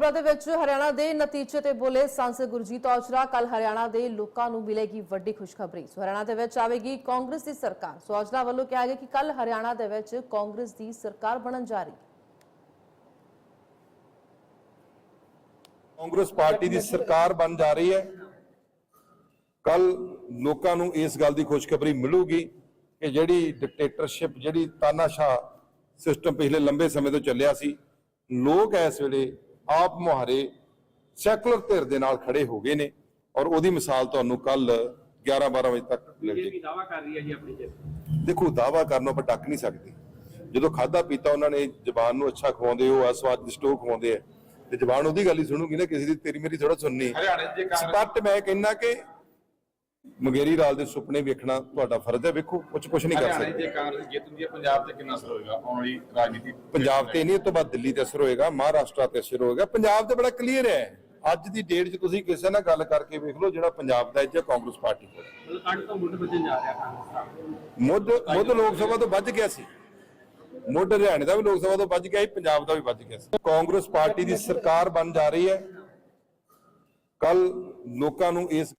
ਖਬਰਾਂ ਦੇ ਵਿੱਚ ਹਰਿਆਣਾ ਦੇ ਨਤੀਜੇ ਤੇ ਬੋਲੇ ਸੰਸਦ ਗੁਰਜੀਤ ਔਜਲਾ ਕੱਲ ਹਰਿਆਣਾ ਦੇ ਲੋਕਾਂ ਨੂੰ ਮਿਲੇਗੀ ਵੱਡੀ ਖੁਸ਼ਖਬਰੀ। ਸੋ ਹਰਿਆਣਾ ਦੇ ਵਿੱਚ ਆਵੇਗੀ ਕਾਂਗਰਸ ਦੀ ਸਰਕਾਰ। ਸੋ ਔਜਲਾ ਵੱਲੋਂ ਕਿਹਾ ਗਿਆ ਕਿ ਕੱਲ ਹਰਿਆਣਾ ਦੇ ਵਿੱਚ ਕਾਂਗਰਸ ਦੀ ਸਰਕਾਰ ਬਣਨ ਜਾ ਰਹੀ ਹੈ। ਕਾਂਗਰਸ ਪਾਰਟੀ ਦੀ ਸਰਕਾਰ ਬਣ ਜਾ ਰਹੀ ਹੈ। ਕੱਲ ਲੋਕਾਂ ਨੂੰ ਇਸ ਗੱਲ ਦੀ ਖੁਸ਼ਖਬਰੀ ਮਿਲੂਗੀ ਕਿ ਜਿਹੜੀ ਡਿਕਟੇਟਰਸ਼ਿਪ ਜਿਹੜੀ ਤਾਨਾਸ਼ਾਹ ਸਿਸਟਮ ਪਿਛਲੇ ਲੰਬੇ ਸਮੇਂ ਤੋਂ ਚੱਲਿਆ ਸੀ, ਲੋਕ ਇਸ ਵੇਲੇ ਆਪ ਮੁਹਾਰੇ ਸੈਕੂਲਰ ਧਿਰ ਦੇ ਨਾਲ ਖੜੇ ਹੋ ਗਏ ਨੇ ਔਰ ਉਹਦੀ ਮਿਸਾਲ ਤੁਹਾਨੂੰ ਕੱਲ 11 12 ਵਜੇ ਤੱਕ ਮਿਲ ਜੇਗੀ ਵੀ ਦਾਵਾ ਕਰ ਰਹੀ ਹੈ ਜੀ ਆਪਣੀ ਜਿੱਤ ਦੇਖੋ ਦਾਵਾ ਕਰਨੋਂ ਆਪਾਂ ਡੱਕ ਨਹੀਂ ਸਕਦੇ। ਜਦੋਂ ਖਾਦਾ ਪੀਤਾ ਉਹਨਾਂ ਨੇ ਜ਼ਬਾਨ ਨੂੰ ਅੱਛਾ ਖਵਾਉਂਦੇ ਹੋ ਆ ਸਵਾਦ ਸਟੋਕ ਖਵਾਉਂਦੇ ਆ। ਤੇ ਜ਼ਬਾਨ ਉਹਦੀ ਗੱਲ ਹੀ ਸੁਣੂਗੀ ਨਾ ਕਿਸੇ ਦੀ ਤੇਰੀ ਮੇਰੀ ਥੋੜਾ ਸੁਣਨੀ। ਸਪੱਟ ਮੈਂ ਕਹਿੰਦਾ ਕਿ ਮਗੇਰੀ ਲਾਲ ਦੇ ਸੁਪਨੇ ਵੇਖਣਾ ਤੁਹਾਡਾ ਫਰਜ਼ ਹੈ ਵੇਖੋ ਕੁਝ ਕੁਝ ਨਹੀਂ ਕਰ ਹਰਿਆਣੇ ਸਕਦੇ। ਜੇ ਕਾਂਗਰਸ ਜਿੱਤਦੀ ਹੈ ਪੰਜਾਬ ਤੇ ਕਿੰਨਾ ਅਸਰ ਹੋਏਗਾ? ਆਉਣ ਵਾਲੀ ਰਾਜਨੀਤੀ ਪੰਜਾਬ ਤੇ ਨਹੀਂ ਇਹ ਤੋਂ ਬਾਅਦ ਦਿੱਲੀ ਤੇ ਅਸਰ ਹੋਏਗਾ ਮਹਾਰਾਸ਼ਟਰ ਤੇ ਅਸਰ ਹੋਏਗਾ। ਪੰਜਾਬ ਤੇ ਬੜਾ ਕਲੀਅਰ ਹੈ। ਅੱਜ ਦੀ ਡੇਟ 'ਚ ਤੁਸੀਂ ਕਿਸੇ ਨਾਲ ਗੱਲ ਕਰਕੇ ਵੇਖ ਲਓ ਜਿਹੜਾ ਪੰਜਾਬ ਦਾ ਹੈ ਜਾਂ ਕਾਂਗਰਸ ਪਾਰਟੀ ਕੋਲ ਮਤਲਬ ਕੱਢ ਤੋਂ ਮੁੱਢ ਵੱਜਣ ਜਾ ਰਿਹਾ ਕਾਂਗਰਸ ਦਾ। ਮੁੱਢ ਮੁੱਢ ਲੋਕ ਸਭਾ ਤੋਂ ਵੱਜ ਗਿਆ ਸੀ। ਮੁੱਢ ਹਰਿਆਣੇ ਦਾ ਵੀ ਲੋਕ ਸਭਾ ਤੋਂ ਵੱਜ ਗਿਆ ਸੀ ਪੰਜਾਬ ਦਾ ਵੀ ਵੱਜ ਗਿਆ ਸੀ। ਕਾਂਗਰਸ ਪਾਰਟੀ ਦੀ ਸਰਕਾਰ ਬਣ ਜਾ ਰਹੀ ਹੈ। ਕੱਲ ਲੋਕਾਂ ਨੂੰ ਇਸ